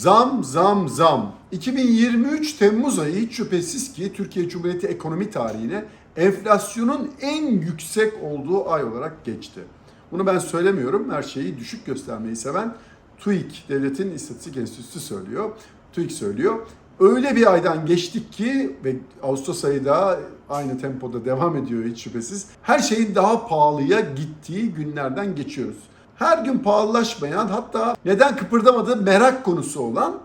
Zam zam zam. 2023 Temmuz ayı hiç şüphesiz ki Türkiye Cumhuriyeti ekonomi tarihine enflasyonun en yüksek olduğu ay olarak geçti. Bunu ben söylemiyorum. Her şeyi düşük göstermeyi seven TÜİK, Devletin İstatistik Enstitüsü söylüyor. TÜİK söylüyor. Öyle bir aydan geçtik ki ve Ağustos ayı da aynı tempoda devam ediyor hiç şüphesiz. Her şeyin daha pahalıya gittiği günlerden geçiyoruz. Her gün pahalılaşmayan hatta neden kıpırdamadığı merak konusu olan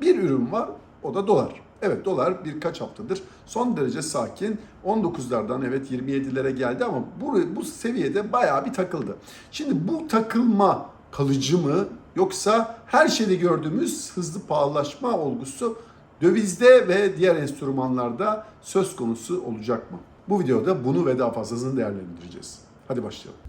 bir ürün var. O da dolar. Evet dolar birkaç haftadır son derece sakin. 19'lardan evet 27'lere geldi ama bu, bu seviyede bayağı bir takıldı. Şimdi bu takılma kalıcı mı yoksa her şeyde gördüğümüz hızlı pahalılaşma olgusu dövizde ve diğer enstrümanlarda söz konusu olacak mı? Bu videoda bunu ve daha fazlasını değerlendireceğiz. Hadi başlayalım.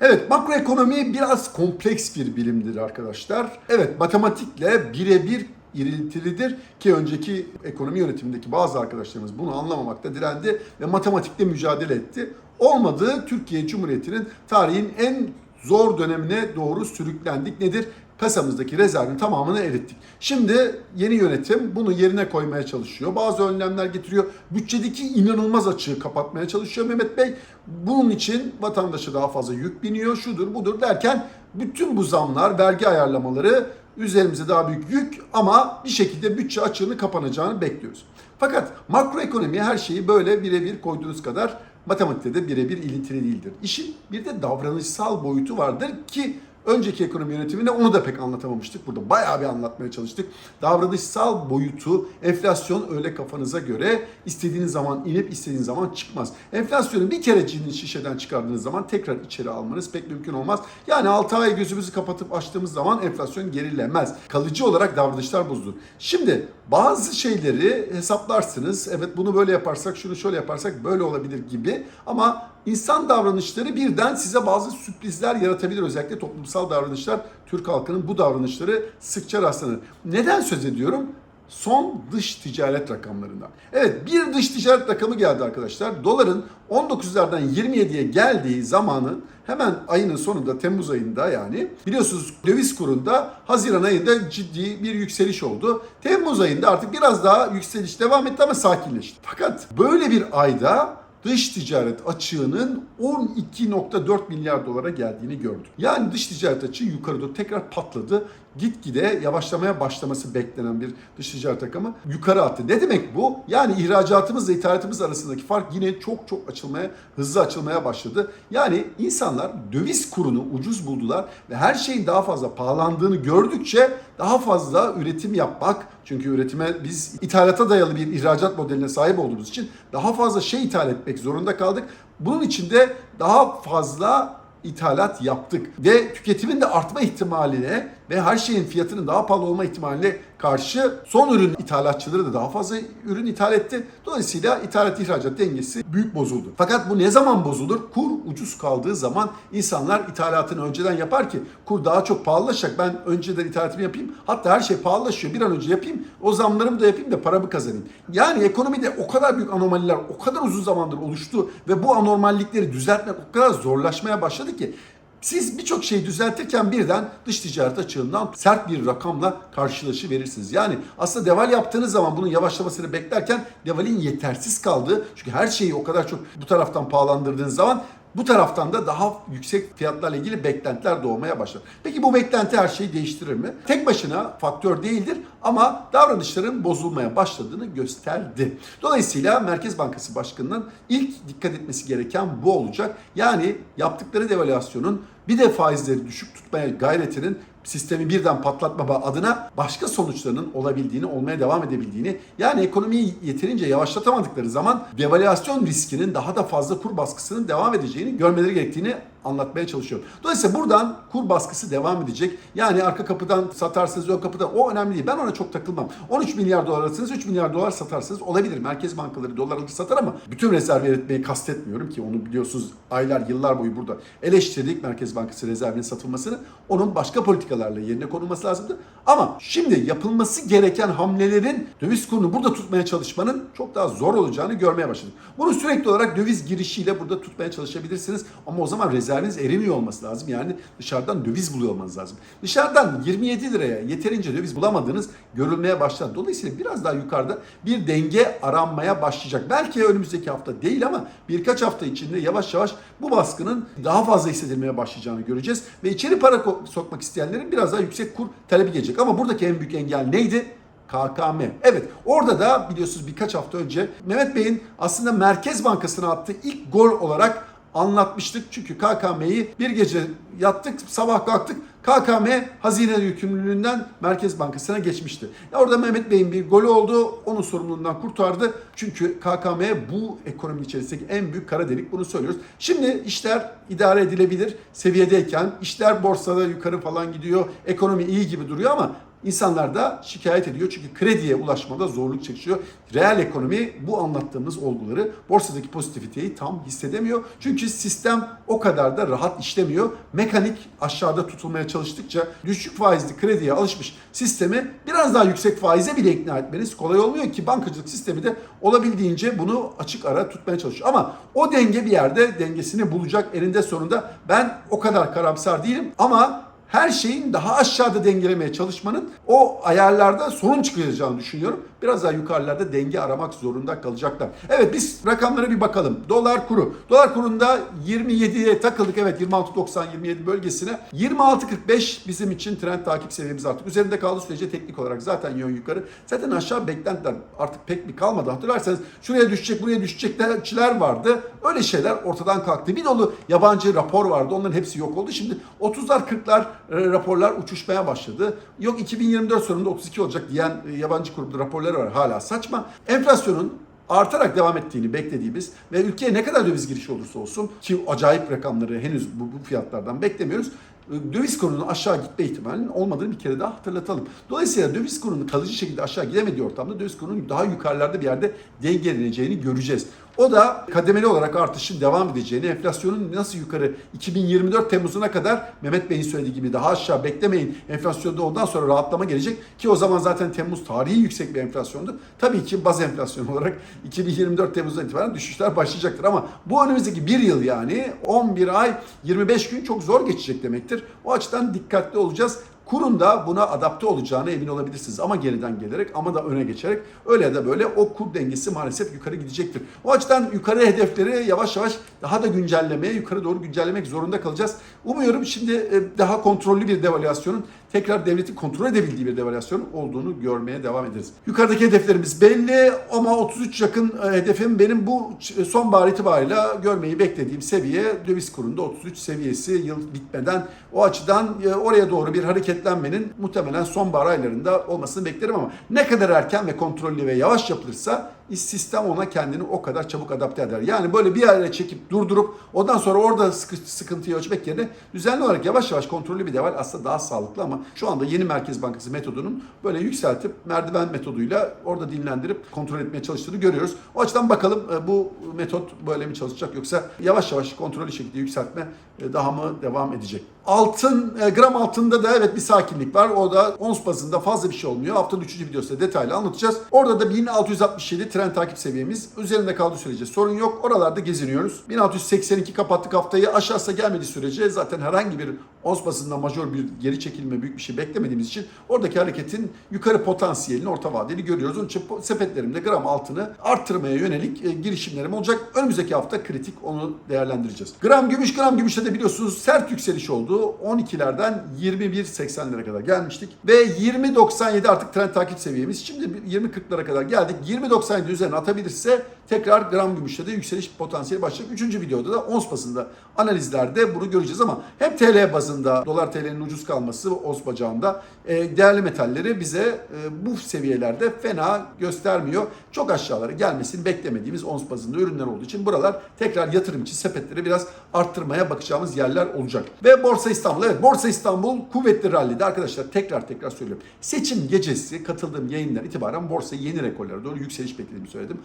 Evet makroekonomi biraz kompleks bir bilimdir arkadaşlar. Evet matematikle birebir irintilidir ki önceki ekonomi yönetimindeki bazı arkadaşlarımız bunu anlamamakta direndi ve matematikle mücadele etti. Olmadığı Türkiye Cumhuriyeti'nin tarihin en zor dönemine doğru sürüklendik. Nedir? Kasamızdaki rezervin tamamını erittik. Şimdi yeni yönetim bunu yerine koymaya çalışıyor. Bazı önlemler getiriyor. Bütçedeki inanılmaz açığı kapatmaya çalışıyor Mehmet Bey. Bunun için vatandaşa daha fazla yük biniyor. Şudur budur derken bütün bu zamlar, vergi ayarlamaları üzerimize daha büyük yük ama bir şekilde bütçe açığını kapanacağını bekliyoruz. Fakat makroekonomi her şeyi böyle birebir koyduğunuz kadar matematikte de birebir ilintili değildir. İşin bir de davranışsal boyutu vardır ki önceki ekonomi yönetiminde onu da pek anlatamamıştık. Burada bayağı bir anlatmaya çalıştık. Davranışsal boyutu, enflasyon öyle kafanıza göre istediğiniz zaman inip istediğiniz zaman çıkmaz. Enflasyonu bir kere cinin şişeden çıkardığınız zaman tekrar içeri almanız pek mümkün olmaz. Yani 6 ay gözümüzü kapatıp açtığımız zaman enflasyon gerilemez. Kalıcı olarak davranışlar bozulur. Şimdi bazı şeyleri hesaplarsınız. Evet bunu böyle yaparsak, şunu şöyle yaparsak böyle olabilir gibi. Ama insan davranışları birden size bazı sürprizler yaratabilir. Özellikle toplumsal davranışlar, Türk halkının bu davranışları sıkça rastlanır. Neden söz ediyorum? Son dış ticaret rakamlarından. Evet bir dış ticaret rakamı geldi arkadaşlar. Doların 19'lardan 27'ye geldiği zamanın hemen ayının sonunda Temmuz ayında yani biliyorsunuz döviz kurunda Haziran ayında ciddi bir yükseliş oldu. Temmuz ayında artık biraz daha yükseliş devam etti ama sakinleşti. Fakat böyle bir ayda dış ticaret açığının 12.4 milyar dolara geldiğini gördük. Yani dış ticaret açığı yukarı doğru tekrar patladı. Gitgide yavaşlamaya başlaması beklenen bir dış ticaret rakamı yukarı attı. Ne demek bu? Yani ihracatımızla ithalatımız arasındaki fark yine çok çok açılmaya, hızlı açılmaya başladı. Yani insanlar döviz kurunu ucuz buldular ve her şeyin daha fazla pahalandığını gördükçe daha fazla üretim yapmak, çünkü üretime biz ithalata dayalı bir ihracat modeline sahip olduğumuz için daha fazla şey ithal etmek zorunda kaldık. Bunun için de daha fazla ithalat yaptık ve tüketimin de artma ihtimaline ve her şeyin fiyatının daha pahalı olma ihtimaline karşı son ürün ithalatçıları da daha fazla ürün ithal etti. Dolayısıyla ithalat ihracat dengesi büyük bozuldu. Fakat bu ne zaman bozulur? Kur ucuz kaldığı zaman insanlar ithalatını önceden yapar ki kur daha çok pahalılaşacak. Ben önceden ithalatımı yapayım. Hatta her şey pahalılaşıyor. Bir an önce yapayım. O zamlarımı da yapayım da paramı kazanayım. Yani ekonomide o kadar büyük anomaliler o kadar uzun zamandır oluştu ve bu anormallikleri düzeltmek o kadar zorlaşmaya başladı ki siz birçok şeyi düzeltirken birden dış ticaret açığından sert bir rakamla karşılaşı verirsiniz. Yani aslında deval yaptığınız zaman bunun yavaşlamasını beklerken devalin yetersiz kaldığı çünkü her şeyi o kadar çok bu taraftan pahalandırdığınız zaman bu taraftan da daha yüksek fiyatlarla ilgili beklentiler doğmaya başlar. Peki bu beklenti her şeyi değiştirir mi? Tek başına faktör değildir ama davranışların bozulmaya başladığını gösterdi. Dolayısıyla Merkez Bankası Başkanı'nın ilk dikkat etmesi gereken bu olacak. Yani yaptıkları devalüasyonun bir de faizleri düşük tutmaya gayretinin sistemi birden patlatmama adına başka sonuçlarının olabildiğini, olmaya devam edebildiğini, yani ekonomiyi yeterince yavaşlatamadıkları zaman devalüasyon riskinin daha da fazla kur baskısının devam edeceğini görmeleri gerektiğini anlatmaya çalışıyorum. Dolayısıyla buradan kur baskısı devam edecek. Yani arka kapıdan satarsınız, ön kapıdan o önemli değil. Ben ona çok takılmam. 13 milyar dolar alırsınız, 3 milyar dolar satarsınız olabilir. Merkez bankaları dolar alır satar ama bütün rezerv eritmeyi kastetmiyorum ki onu biliyorsunuz aylar, yıllar boyu burada eleştirdik Merkez Bankası rezervinin satılmasını. Onun başka politikalarla yerine konulması lazımdı. Ama şimdi yapılması gereken hamlelerin döviz kurunu burada tutmaya çalışmanın çok daha zor olacağını görmeye başladık. Bunu sürekli olarak döviz girişiyle burada tutmaya çalışabilirsiniz. Ama o zaman rezerviniz erimiyor olması lazım. Yani dışarıdan döviz buluyor olmanız lazım. Dışarıdan 27 liraya yeterince döviz bulamadığınız görülmeye başladı. Dolayısıyla biraz daha yukarıda bir denge aranmaya başlayacak. Belki önümüzdeki hafta değil ama birkaç hafta içinde yavaş yavaş bu baskının daha fazla hissedilmeye başlayacağını göreceğiz. Ve içeri para sokmak isteyenlerin biraz daha yüksek kur talebi gelecek. Ama buradaki en büyük engel neydi? KKM. Evet orada da biliyorsunuz birkaç hafta önce Mehmet Bey'in aslında Merkez Bankası'na attığı ilk gol olarak anlatmıştık. Çünkü KKM'yi bir gece yattık sabah kalktık KKM hazine yükümlülüğünden Merkez Bankası'na geçmişti. Orada Mehmet Bey'in bir golü oldu. Onun sorumluluğundan kurtardı. Çünkü KKM bu ekonominin içerisindeki en büyük kara delik bunu söylüyoruz. Şimdi işler idare edilebilir seviyedeyken işler borsada yukarı falan gidiyor. Ekonomi iyi gibi duruyor ama İnsanlar da şikayet ediyor çünkü krediye ulaşmada zorluk çekiyor. Reel ekonomi bu anlattığımız olguları borsadaki pozitiviteyi tam hissedemiyor. Çünkü sistem o kadar da rahat işlemiyor. Mekanik aşağıda tutulmaya çalıştıkça düşük faizli krediye alışmış sistemi biraz daha yüksek faize bile ikna etmeniz kolay olmuyor ki bankacılık sistemi de olabildiğince bunu açık ara tutmaya çalışıyor. Ama o denge bir yerde dengesini bulacak eninde sonunda. Ben o kadar karamsar değilim ama her şeyin daha aşağıda dengelemeye çalışmanın o ayarlarda sorun çıkaracağını düşünüyorum. Biraz daha yukarılarda denge aramak zorunda kalacaklar. Evet biz rakamlara bir bakalım. Dolar kuru. Dolar kurunda 27'ye takıldık. Evet 26.90-27 bölgesine. 26.45 bizim için trend takip seviyemiz artık. Üzerinde kaldığı sürece teknik olarak zaten yön yukarı. Zaten aşağı beklentiler artık pek bir kalmadı. Hatırlarsanız şuraya düşecek buraya düşecekler vardı. Öyle şeyler ortadan kalktı. Bir dolu yabancı rapor vardı. Onların hepsi yok oldu. Şimdi 30'lar 40'lar e, raporlar uçuşmaya başladı. Yok 2024 sonunda 32 olacak diyen e, yabancı kurumda raporları var. Hala saçma. Enflasyonun artarak devam ettiğini beklediğimiz ve ülkeye ne kadar döviz girişi olursa olsun ki acayip rakamları henüz bu, bu fiyatlardan beklemiyoruz. e, Döviz kurunun aşağı gitme ihtimalinin olmadığını bir kere daha hatırlatalım. Dolayısıyla döviz kurunun kalıcı şekilde aşağı gidemediği ortamda döviz kurunun daha yukarılarda bir yerde dengeleneceğini göreceğiz. O da kademeli olarak artışın devam edeceğini, enflasyonun nasıl yukarı 2024 Temmuz'una kadar Mehmet Bey'in söylediği gibi daha aşağı beklemeyin. Enflasyonda ondan sonra rahatlama gelecek ki o zaman zaten Temmuz tarihi yüksek bir enflasyondu. Tabii ki baz enflasyon olarak 2024 Temmuz'dan itibaren düşüşler başlayacaktır ama bu önümüzdeki bir yıl yani 11 ay 25 gün çok zor geçecek demektir. O açıdan dikkatli olacağız. Kurun da buna adapte olacağına emin olabilirsiniz. Ama geriden gelerek ama da öne geçerek öyle ya da böyle o kur dengesi maalesef yukarı gidecektir. O açıdan yukarı hedefleri yavaş yavaş daha da güncellemeye, yukarı doğru güncellemek zorunda kalacağız. Umuyorum şimdi e, daha kontrollü bir devalüasyonun tekrar devletin kontrol edebildiği bir devalüasyon olduğunu görmeye devam ederiz. Yukarıdaki hedeflerimiz belli ama 33 yakın e, hedefim benim bu ç- sonbahar itibariyle görmeyi beklediğim seviye döviz kurunda 33 seviyesi yıl bitmeden o açıdan e, oraya doğru bir hareketlenmenin muhtemelen sonbahar aylarında olmasını beklerim ama ne kadar erken ve kontrollü ve yavaş yapılırsa sistem ona kendini o kadar çabuk adapte eder. Yani böyle bir yere çekip durdurup ondan sonra orada sıkı- sıkıntıyı ölçmek yerine düzenli olarak yavaş yavaş kontrollü bir deval aslında daha sağlıklı ama şu anda yeni Merkez Bankası metodunun böyle yükseltip merdiven metoduyla orada dinlendirip kontrol etmeye çalıştığını görüyoruz. O açıdan bakalım e, bu metot böyle mi çalışacak yoksa yavaş yavaş kontrollü şekilde yükseltme e, daha mı devam edecek? Altın, e, gram altında da evet bir sakinlik var. O da ons bazında fazla bir şey olmuyor. Haftanın 3. videosunda detaylı anlatacağız. Orada da 1667 trend takip seviyemiz. Üzerinde kaldığı sürece sorun yok. Oralarda geziniyoruz. 1682 kapattık haftayı. Aşağısı gelmediği sürece zaten herhangi bir ons bazında majör bir geri çekilme büyük bir şey beklemediğimiz için oradaki hareketin yukarı potansiyelini orta vadeli görüyoruz. Onun için sepetlerimde gram altını arttırmaya yönelik e, girişimlerim olacak. Önümüzdeki hafta kritik onu değerlendireceğiz. Gram gümüş gram gümüşte de biliyorsunuz sert yükseliş oldu. 12'lerden 21.80'lere kadar gelmiştik. Ve 20.97 artık trend takip seviyemiz. Şimdi 20.40'lara kadar geldik. 20.97 üzerine atabilirse tekrar gram gümüşte de yükseliş potansiyeli başlayacak. Üçüncü videoda da ons bazında analizlerde bunu göreceğiz ama hem TL bazında dolar TL'nin ucuz kalması ons bacağında e, değerli metalleri bize e, bu seviyelerde fena göstermiyor. Çok aşağılara gelmesini beklemediğimiz ons bazında ürünler olduğu için buralar tekrar yatırım için sepetleri biraz arttırmaya bakacağımız yerler olacak. Ve Borsa İstanbul. Evet Borsa İstanbul kuvvetli rallide arkadaşlar tekrar tekrar söylüyorum. Seçim gecesi katıldığım yayından itibaren borsayı yeni rekorlara doğru yükseliş beklediğimi söyledim.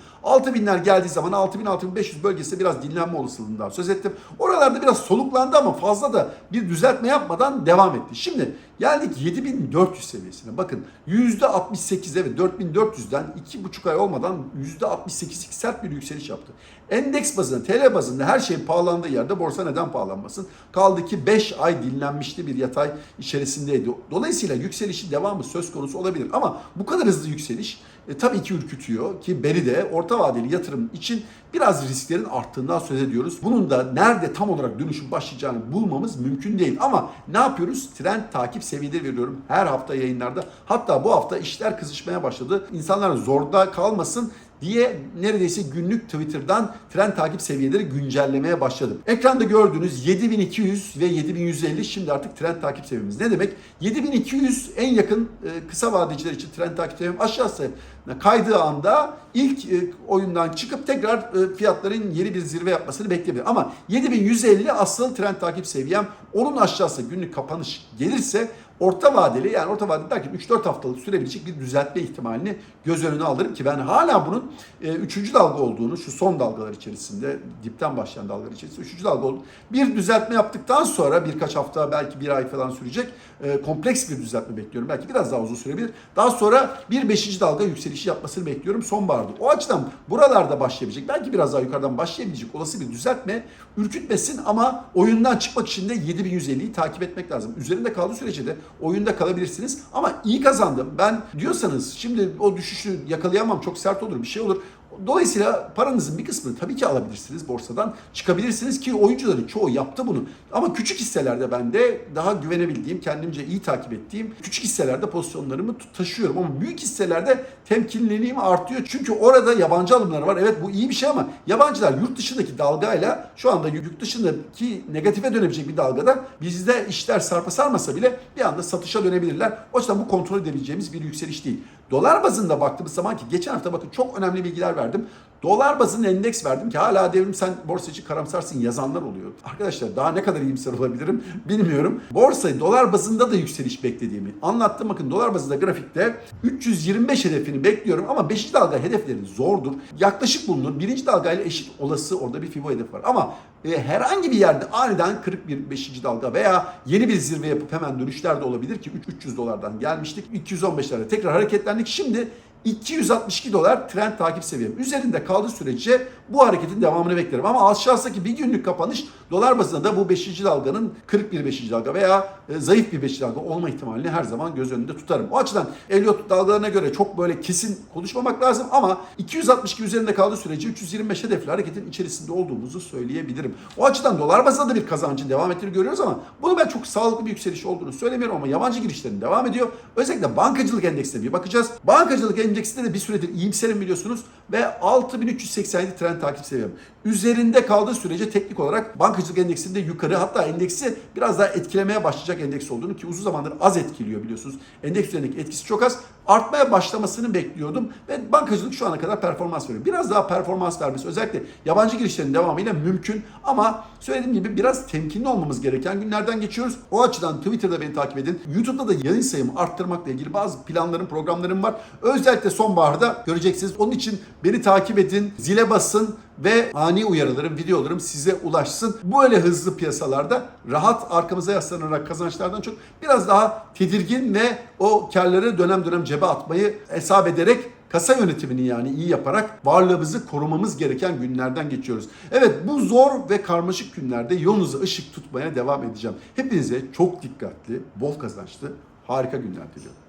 6000'ler geldiği zaman 6000-6500 bölgesinde biraz dinlenme olasılığından söz ettim. Oralarda biraz soluklandı ama fazla da bir düzeltme yapmadan devam etti. Şimdi Geldik 7400 seviyesine. Bakın %68'e ve 4400'den 2,5 ay olmadan %68'lik sert bir yükseliş yaptı. Endeks bazında, TL bazında her şeyin pahalandığı yerde borsa neden pahalanmasın? Kaldı ki 5 ay dinlenmişti bir yatay içerisindeydi. Dolayısıyla yükselişin devamı söz konusu olabilir. Ama bu kadar hızlı yükseliş e, tabii ki ürkütüyor ki beri de orta vadeli yatırım için biraz risklerin arttığından söz ediyoruz. Bunun da nerede tam olarak dönüşüm başlayacağını bulmamız mümkün değil. Ama ne yapıyoruz? Trend takip seviyeleri veriyorum her hafta yayınlarda. Hatta bu hafta işler kızışmaya başladı. İnsanlar zorda kalmasın diye neredeyse günlük Twitter'dan trend takip seviyeleri güncellemeye başladım. Ekranda gördüğünüz 7200 ve 7150 şimdi artık trend takip seviyemiz. Ne demek? 7200 en yakın e, kısa vadeciler için trend takip seviyem aşağısı kaydığı anda ilk e, oyundan çıkıp tekrar e, fiyatların yeni bir zirve yapmasını bekleyebilir. Ama 7150 asıl trend takip seviyem. Onun aşağısı günlük kapanış gelirse orta vadeli yani orta vadeli derken 3-4 haftalık sürebilecek bir düzeltme ihtimalini göz önüne alırım ki ben hala bunun 3. dalga olduğunu şu son dalgalar içerisinde dipten başlayan dalgalar içerisinde 3. dalga olduğunu bir düzeltme yaptıktan sonra birkaç hafta belki bir ay falan sürecek e, kompleks bir düzeltme bekliyorum. Belki biraz daha uzun sürebilir. Daha sonra bir 5. dalga yükselişi yapmasını bekliyorum sonbaharda. O açıdan buralarda başlayabilecek belki biraz daha yukarıdan başlayabilecek olası bir düzeltme ürkütmesin ama oyundan çıkmak için de 7150'yi takip etmek lazım. Üzerinde kaldığı sürece de oyunda kalabilirsiniz. Ama iyi kazandım. Ben diyorsanız şimdi o düşüşü yakalayamam çok sert olur bir şey olur. Dolayısıyla paranızın bir kısmını tabii ki alabilirsiniz borsadan. Çıkabilirsiniz ki oyuncuların çoğu yaptı bunu. Ama küçük hisselerde ben de daha güvenebildiğim, kendimce iyi takip ettiğim küçük hisselerde pozisyonlarımı taşıyorum. Ama büyük hisselerde temkinliliğim artıyor. Çünkü orada yabancı alımlar var. Evet bu iyi bir şey ama yabancılar yurt dışındaki dalgayla şu anda yurt dışındaki negatife dönebilecek bir dalgada bizde işler sarpa sarmasa bile bir anda satışa dönebilirler. O yüzden bu kontrol edebileceğimiz bir yükseliş değil. Dolar bazında baktığımız zaman ki geçen hafta bakın çok önemli bilgiler verdim. Dolar bazında endeks verdim ki hala devrim sen borsa için karamsarsın yazanlar oluyor. Arkadaşlar daha ne kadar iyimser olabilirim bilmiyorum. Borsayı dolar bazında da yükseliş beklediğimi anlattım. Bakın dolar bazında grafikte 325 hedefini bekliyorum ama 5. dalga hedefleri zordur. Yaklaşık bulunur. Birinci dalgayla eşit olası orada bir FIBO hedef var. Ama e, herhangi bir yerde aniden kırık bir 5. dalga veya yeni bir zirve yapıp hemen dönüşler de olabilir ki 300 dolardan gelmiştik. 215'lerde tekrar hareketlendik. Şimdi 262 dolar trend takip seviyem. Üzerinde kaldığı sürece bu hareketin devamını beklerim. Ama aşağıdaki bir günlük kapanış dolar bazında da bu 5. dalganın kırık bir 5. dalga veya e, zayıf bir 5. dalga olma ihtimalini her zaman göz önünde tutarım. O açıdan Elliot dalgalarına göre çok böyle kesin konuşmamak lazım ama 262 üzerinde kaldığı sürece 325 hedefli hareketin içerisinde olduğumuzu söyleyebilirim. O açıdan dolar bazında da bir kazancın devam ettiğini görüyoruz ama bunu ben çok sağlıklı bir yükseliş olduğunu söylemiyorum ama yabancı girişlerin devam ediyor. Özellikle bankacılık endeksine bir bakacağız. Bankacılık endeksinde de bir süredir iyimserim biliyorsunuz ve 6387 trend takip seviyem. Üzerinde kaldığı sürece teknik olarak bankacılık endeksinde yukarı hatta endeksi biraz daha etkilemeye başlayacak endeks olduğunu ki uzun zamandır az etkiliyor biliyorsunuz. Endeks üzerindeki etkisi çok az. Artmaya başlamasını bekliyordum ve bankacılık şu ana kadar performans veriyor. Biraz daha performans vermesi özellikle yabancı girişlerin devamıyla mümkün ama söylediğim gibi biraz temkinli olmamız gereken günlerden geçiyoruz. O açıdan Twitter'da beni takip edin. YouTube'da da yayın sayımı arttırmakla ilgili bazı planlarım, programlarım var. Özellikle sonbaharda göreceksiniz. Onun için beni takip edin, zile basın ve ani uyarılarım, videolarım size ulaşsın. Böyle hızlı piyasalarda rahat arkamıza yaslanarak kazançlardan çok biraz daha tedirgin ve o karları dönem dönem cebe atmayı hesap ederek kasa yönetimini yani iyi yaparak varlığımızı korumamız gereken günlerden geçiyoruz. Evet bu zor ve karmaşık günlerde yolunuzu ışık tutmaya devam edeceğim. Hepinize çok dikkatli, bol kazançlı, harika günler diliyorum.